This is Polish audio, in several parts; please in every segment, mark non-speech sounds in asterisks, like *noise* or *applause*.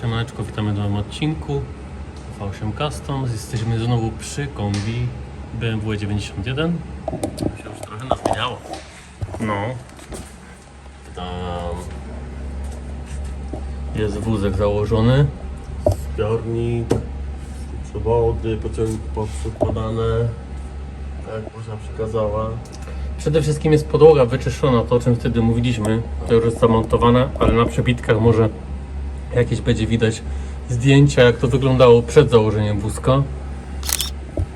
Siemaneczko, witamy w nowym odcinku V8 Customs. Jesteśmy znowu przy kombi BMW 91. Się już trochę nazmieniało. No. Tam jest wózek założony. Zbiornik, przewody, pociągi podane. Tak, można przekazała. Przede wszystkim jest podłoga wyczyszczona, to o czym wtedy mówiliśmy. To już jest zamontowane, ale na przebitkach może jakieś będzie widać zdjęcia, jak to wyglądało przed założeniem wózka.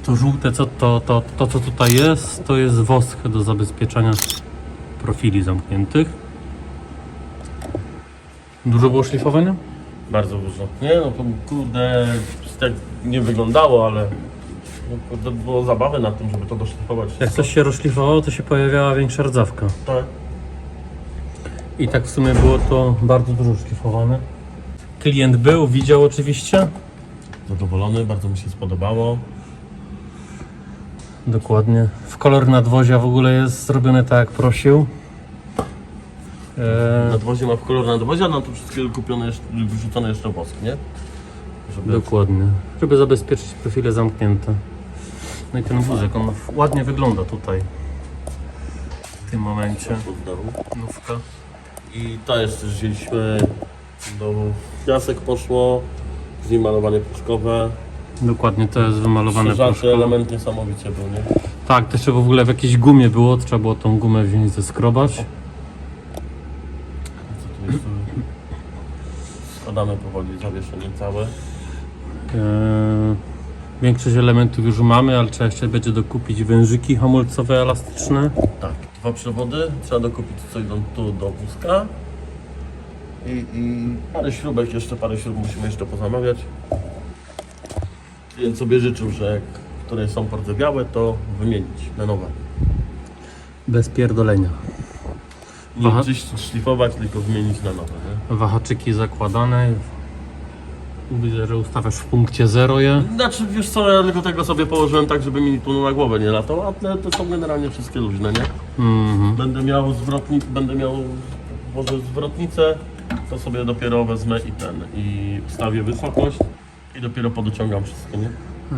To żółte, co, to, to, to co tutaj jest, to jest wosk do zabezpieczania profili zamkniętych. Dużo było szlifowania? Bardzo dużo. Nie no, to kurde, tak nie wyglądało, ale no, kurde, było zabawy na tym, żeby to doszlifować. Jak coś się rozszlifowało, to się pojawiała większa rdzawka. Tak. I tak w sumie było to bardzo dużo szlifowane. Klient był, widział oczywiście. Zadowolony, bardzo mi się spodobało. Dokładnie. W kolor nadwozia w ogóle jest zrobione tak jak prosił. Eee, Nadwozie ma w kolor nadwozia, na to wszystkiego kupione jeszcze, wyrzucone jeszcze wosk, nie? Żeby dokładnie. Żeby zabezpieczyć profile zamknięte. No i ten wózek, on ładnie wygląda tutaj. W tym momencie. w. Nówka. I to jeszcze wzięliśmy do piasek poszło, z nim malowanie proszkowe. Dokładnie, to jest wymalowane Krzyżaty proszkowo. element niesamowicie był, nie? Tak, to jeszcze w ogóle w jakiejś gumie było, trzeba było tą gumę wziąć zeskrobać. Co tu jest? Składamy powoli zawieszenie całe. Eee, większość elementów już mamy, ale trzeba jeszcze będzie dokupić wężyki hamulcowe elastyczne. Tak, dwa przewody, trzeba dokupić co idą tu do wózka. I, I parę śrubek, jeszcze parę śrub musimy jeszcze pozamawiać. Klient sobie życzył, że jak które są bardzo białe, to wymienić na nowe. Bez pierdolenia. Nie Aha. czyścić, szlifować, tylko wymienić na nowe. Nie? Wahaczyki zakładane. Widzę, że ustawiasz w punkcie 0 je. Znaczy, wiesz co, ja tylko tego sobie położyłem tak, żeby mi tu na głowę nie latał, a te, te są generalnie wszystkie luźne, nie? Mhm. Będę miał zwrotnik, będę miał może zwrotnicę, to sobie dopiero wezmę i ten, i ustawię wysokość i dopiero podociągam wszystko, nie?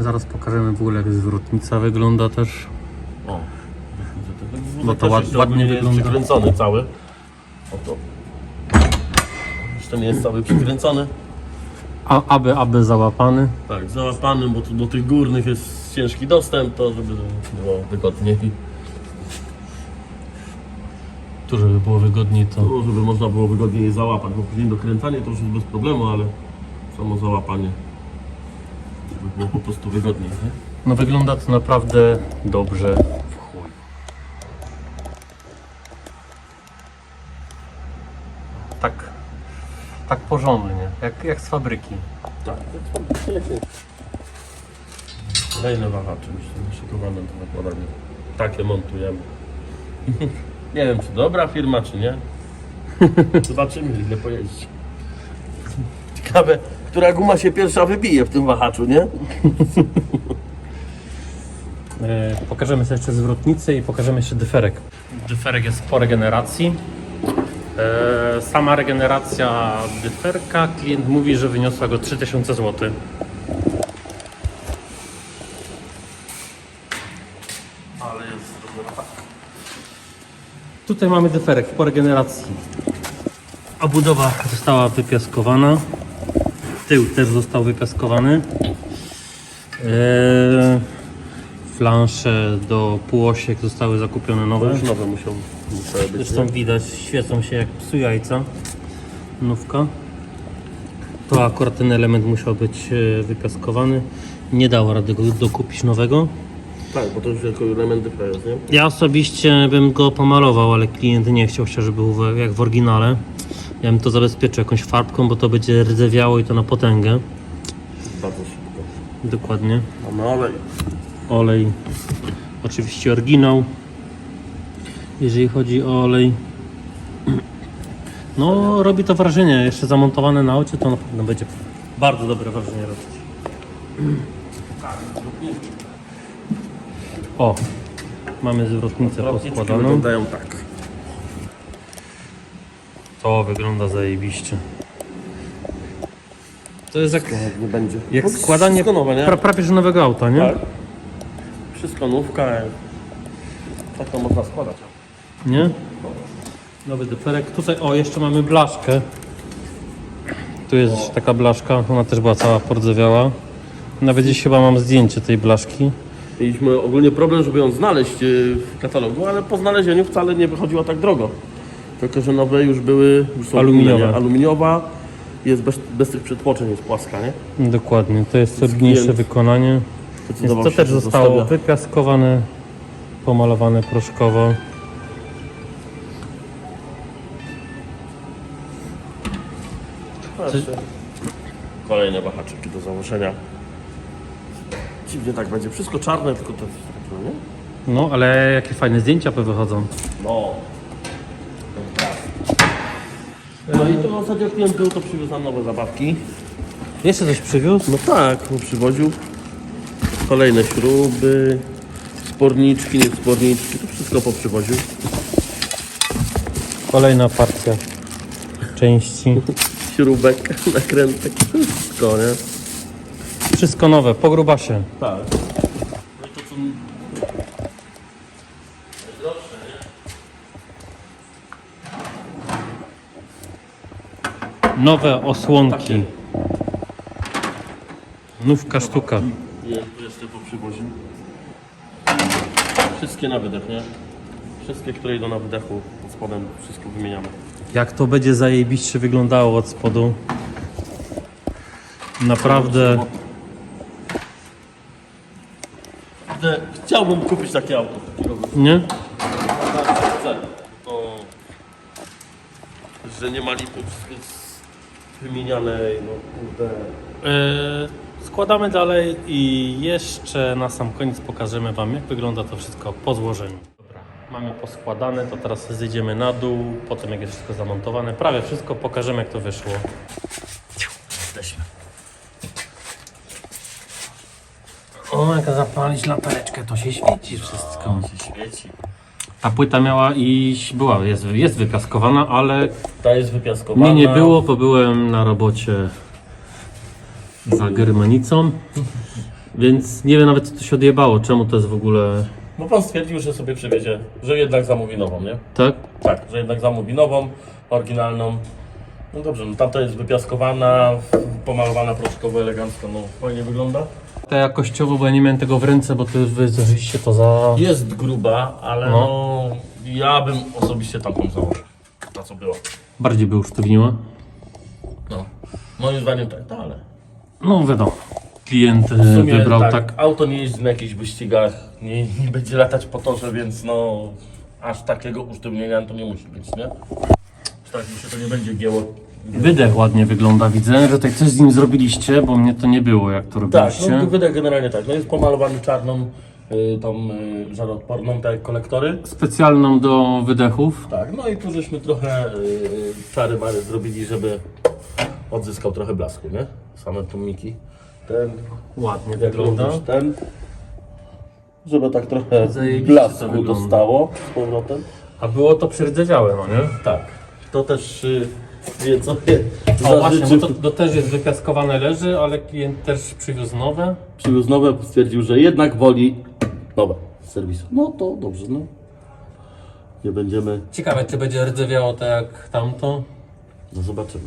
Zaraz pokażemy w ogóle jak zwrotnica wygląda też. O, Bo to ład- ładnie jest wygląda. przykręcony cały. Oto. Jeszcze nie jest cały przykręcony. A, aby, aby załapany. Tak, załapany, bo tu do tych górnych jest ciężki dostęp, to żeby było wygodniej. Tu, żeby było wygodniej to. Tu, żeby można było wygodniej je załapać, bo później dokręcanie to już jest bez problemu, ale samo załapanie, żeby było po prostu wygodniej, nie? No wygląda to naprawdę dobrze. W chuj. Tak, tak porządnie, jak, jak z fabryki. Tak. Kolejne wahacze, myślę, szykowane do nakładania. Takie montujemy. *laughs* nie wiem, czy dobra firma, czy nie. *laughs* Zobaczymy, ile pojeździ. Ciekawe, która guma się pierwsza wybije w tym wahaczu, nie? *laughs* E, pokażemy sobie jeszcze zwrotnicę i pokażemy jeszcze dyferek. Dyferek jest po regeneracji. E, sama regeneracja dyferka, klient mówi, że wyniosła go 3000 zł. Ale jest dobra. Tutaj mamy dyferek po regeneracji. Obudowa została wypiaskowana. Tył też został wypiaskowany. Eee, flansze do półosiek zostały zakupione nowe. już nowe musiał, musiały być, Zresztą nie? widać, świecą się jak psu jajca. Nówka. To akurat ten element musiał być e, wypiaskowany. Nie dało rady go dokupić nowego. Tak, bo to już jako element dyfra jest, nie? Ja osobiście bym go pomalował, ale klient nie chciał, chciał, żeby był w- jak w oryginale. Ja bym to zabezpieczył jakąś farbką, bo to będzie rdzewiało i to na potęgę. Bardzo szybko. Dokładnie. Mamy olej. Olej. Oczywiście oryginał. Jeżeli chodzi o olej. No, robi to wrażenie. Jeszcze zamontowane na aucie, to na pewno będzie bardzo dobre wrażenie robić. O, mamy zwrotnicę Zwrotniczki poskładaną. wyglądają tak. To wygląda zajebiście. To jest jak, Nie będzie. jak No, składanie Wszystko nowe, nie? pra, prawie że nowego auta, nie? Tak. Wszystko nówka. Tak to można składać. Nie? Nowy dyferek. Tutaj, o, jeszcze mamy blaszkę. Tu jest taka blaszka, ona też była cała pordzewiała. Nawet dziś chyba mam zdjęcie tej blaszki. Mieliśmy ogólnie problem, żeby ją znaleźć yy, w katalogu, ale po znalezieniu wcale nie wychodziło tak drogo. Tylko, że nowe już były, już są inne, nie? Aluminiowa, jest bez, bez tych przetłoczeń, jest płaska, nie? Dokładnie, to jest solidniejsze wykonanie. Więc to też zostało zostawia. wypiaskowane, pomalowane proszkowo. Kolejne wahaczyki do założenia. Dziwnie tak będzie. Wszystko czarne, tylko to no nie? No, ale jakie fajne zdjęcia wychodzą. No. No i to ostatnio klient był, to przywiózł nam nowe zabawki. Jeszcze coś przywiózł? No tak, no przywoził. Kolejne śruby, sporniczki, nie sporniczki, to wszystko poprzywoził. Kolejna partia części. *laughs* Śrubek, nakrętek, wszystko, nie? Wszystko nowe, po grubasie. Tak. No i to co... Najdroższe, nie? Nowe osłonki. Nówka sztuka. Jeszcze po przywozie. Wszystkie na wydech, nie? Wszystkie, które idą na wydechu, pod spodem, wszystko wymieniamy. Jak to będzie zajebiście wyglądało od spodu. Naprawdę. Kurde, Chciałbym kupić takie auto. Nie? To... Że nie ma lipy, wszystko jest wymieniane, no kurde. Yy, składamy dalej i jeszcze na sam koniec pokażemy Wam, jak wygląda to wszystko po złożeniu. Dobra, mamy poskładane, to teraz zejdziemy na dół, potem jak jest wszystko zamontowane, prawie wszystko pokażemy, jak to wyszło. Jesteśmy. O, jak zapalić latareczkę, to się świeci wszystko. się świeci. Ta płyta miała iść, była, jest, jest wypiaskowana, ale Ta jest wypiaskowana. mnie nie było, bo byłem na robocie za Germanicą, więc nie wiem nawet, co to się odjebało, czemu to jest w ogóle Bo pan stwierdził, że sobie przywiezie, że jednak zamówi nową, nie? tak. Tak, że jednak zamówi nową, oryginalną. No dobrze, no tamta jest wypiaskowana, pomalowana proszkowo, elegancko, no fajnie wygląda. Ta jakościowo, bo ja nie miałem tego w ręce, bo to już wy zażyliście to za... Jest gruba, ale No. no, ja bym osobiście tamtą założył. Ta co była. Bardziej by usztywniła. No. Moim zdaniem tak, no, ale No wiadomo, klient e, w sumie wybrał tak, tak. auto nie jeździ na jakichś wyścigach, nie, nie będzie latać po torze, więc no aż takiego usztywnienia to nie musi być, nie? Tak mi się to nie będzie gięło. Wydech ładnie wygląda, widzę, że tutaj coś z nim zrobiliście, bo mnie to nie było, jak to Tak, robiliście. no wydech generalnie tak, no jest pomalowany czarną, y, tą y, żaroodporną, tak jak kolektory. Specjalną do wydechów. Tak, no i tu żeśmy trochę y, czary mary zrobili, żeby odzyskał trochę blasku, nie? Same tłumiki. Ten, Ładnie jak wygląda. również ten. Żeby tak trochę Zajebiście to blasku wygląda. dostało z powrotem. A było to przerdzewiałe, no nie? Tak. To też y, wie co. O właśnie, bo to, to też jest wypiaskowane leży, ale klient też przywiózł nowe. Przywiózł nowe, stwierdził, że jednak woli nowe z serwisu. No to dobrze, no. Nie będziemy, Ciekawe, czy będzie rdzewiało tak jak tamto. no zobaczymy.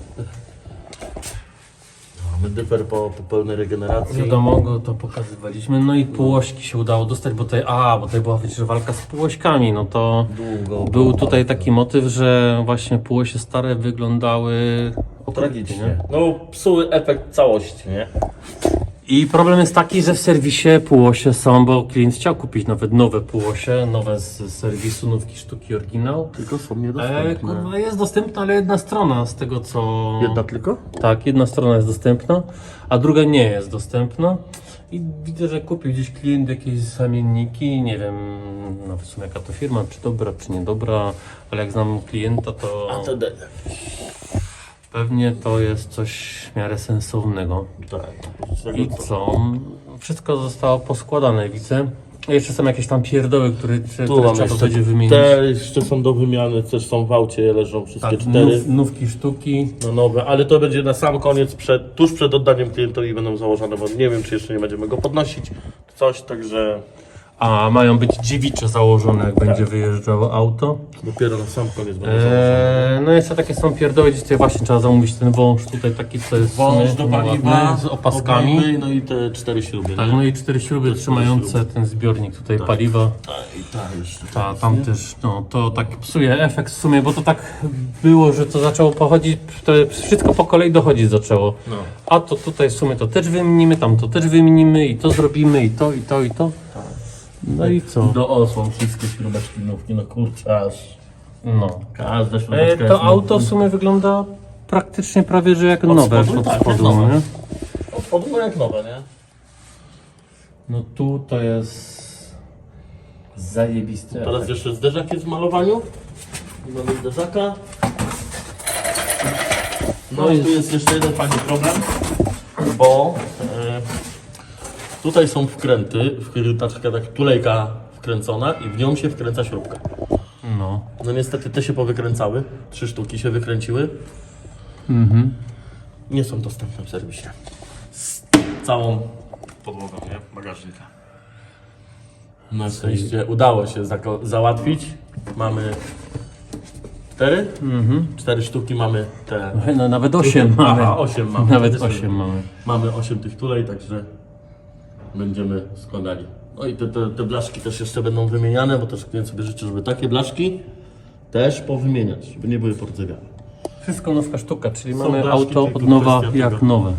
Mamy dyfer po, po pełnej regeneracji. Wiadomo, go to pokazywaliśmy. No i półośki się udało dostać, bo tutaj, a, bo tutaj była przecież walka z półośkami, no to Długo. był tutaj taki motyw, że właśnie półosie stare wyglądały okrutnie, Tragicznie. nie? No psuły efekt całości, nie? I problem jest taki, że w serwisie półosie są, bo klient chciał kupić nawet nowe półosie, nowe z serwisu Nówki Sztuki Oryginał. Tylko są E, niedostępne. kurwa, jest dostępna, ale jedna strona z tego co... Jedna tylko? Tak, jedna strona jest dostępna, a druga nie jest dostępna. I widzę, że kupił gdzieś klient jakieś zamienniki, nie wiem nawet w sumie jaka to firma, czy dobra, czy niedobra, ale jak znam klienta, to ATD. Pewnie to jest coś w miarę sensownego. Tak. I co? Wszystko zostało poskładane, widzę. Jeszcze są jakieś tam pierdoły, które, które Tu mam trzeba jeszcze będzie wymienić. Te jeszcze są do wymiany, też są w aucie, leżą wszystkie Tak, cztery. nów, nówki sztuki. No nowe, ale to będzie na sam koniec, przed, tuż przed oddaniem klientowi będą założone, bo nie wiem, czy jeszcze nie będziemy go podnosić. Coś, także A mają być dziewicze założone, jak będzie wyjeżdżało auto. dopiero na sam koniec będą założone. Eee, no jeszcze takie są pierdoły, gdzie tutaj właśnie trzeba zamówić ten wąż tutaj taki, co jest w Wąż do paliwa, ładny, z opaskami. obejmy, no i te cztery śruby. Tak, nie? no i cztery śruby cztery trzymające śruby. ten zbiornik tutaj paliwa. A, I tak jeszcze. Ta, tam też, no to tak psuje efekt w sumie, bo to tak było, że to zaczęło pochodzić, to wszystko po kolei dochodzić zaczęło. No. A to tutaj w sumie to też wymienimy, tam to też wymienimy i to zrobimy i to, i to, i to. No i co? Do osłon wszystkie śrubeczki nówki, no kurczę, aż No. każda E, to jest auto w sumie wygląda praktycznie prawie, że jak nowe spodu? od Tak, jak spodu, nowe. nie? Od spodu no jak nowe, nie? No tu to jest zajebisty Teraz efekt. jeszcze zderzak jest w malowaniu. Mamy zderzaka. No i tu jest jeszcze jeden fajny problem, bo e, tutaj są wkręty, w taka tak tulejka wkręcona i w nią się wkręca śrubka. No. No niestety te się powykręcały, trzy sztuki się wykręciły. Mhm. Nie są dostępne w serwisie. Z całą podłogą, nie? Bagażnika. Na szczęście udało się zako- załatwić. Mamy cztery? Mhm. Cztery sztuki mamy te. No nawet 8 mamy. Aha, osiem mamy. Nawet. 8 mamy. Mamy osiem tych tulej, także będziemy składali. No i te, te, te blaszki też jeszcze będą wymieniane, bo też klient sobie życzy, żeby takie blaszki też powymieniać, żeby nie były pordzewiałe. Wszystko nowka sztuka, czyli Są mamy blaszki, auto tylko od nowa kwestia jak tego. nowe.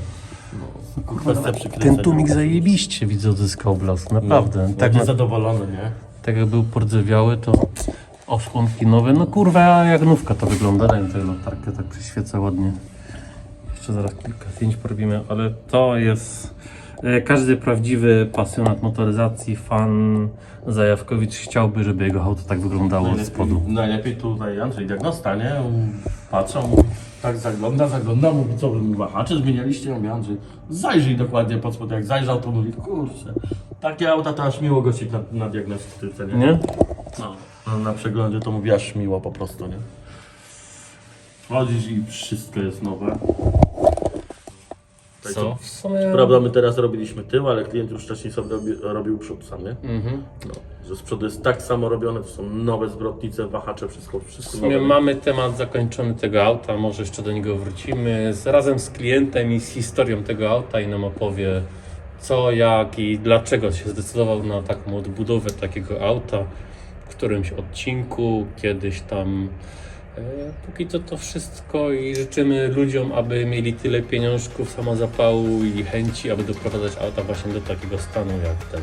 Kwestia Ten przykręcenia. tłumik zajebiście widzę odzyskał blask, naprawdę. No, tak, będzie na, zadowolony, nie? tak jak był pordzewiały, to osłonki nowe. No kurwa, jak nówka to wygląda. Daj mi tę latarkę, tak przyświeca ładnie. Jeszcze zaraz kilka zdjęć porobimy, ale to jest... e, Każdy prawdziwy pasjonat motoryzacji, fan Zajawkowicz chciałby, żeby jego auto tak wyglądało od spodu. najlepiej tutaj Andrzej diagnosta, nie? Patrzą, tak zagląda, zagląda, mówi, co wy mi wahacze zmienialiście? Ja mówię, Andrzej, zajrzyj dokładnie pod spód. Jak zajrzał, to mówi, kurczę, takie auta to aż miło gościć na, na diagnostyce, nie? Nie? No. No, na przeglądzie to mówi aż miło po prostu, nie? Chodzisz i wszystko jest nowe. Tak, Co? W sumie... Prawda, my teraz robiliśmy tył, ale klient już wcześniej sobie robi, robił przód sam, nie? Mhm. No, że z przodu jest tak samo robione, to są nowe zwrotnice, wahacze, wszystko, W wszystko sumie nowe. mamy temat zakończony tego auta, może jeszcze do niego wrócimy z, razem z klientem i z historią tego auta i nam opowie co, jak i dlaczego się zdecydował na taką odbudowę takiego auta w którymś odcinku, kiedyś tam. E, póki co to wszystko i życzymy ludziom, aby mieli tyle pieniążków, samozapału i chęci, aby doprowadzać auta właśnie do takiego stanu jak ten.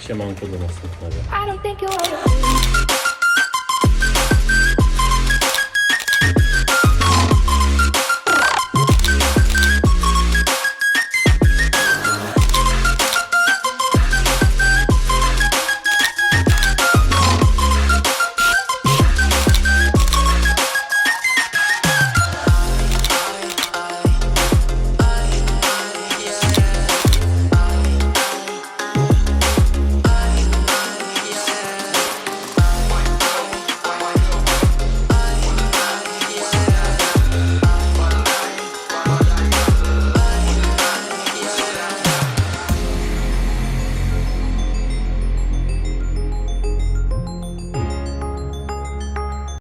Siemanko do następnego.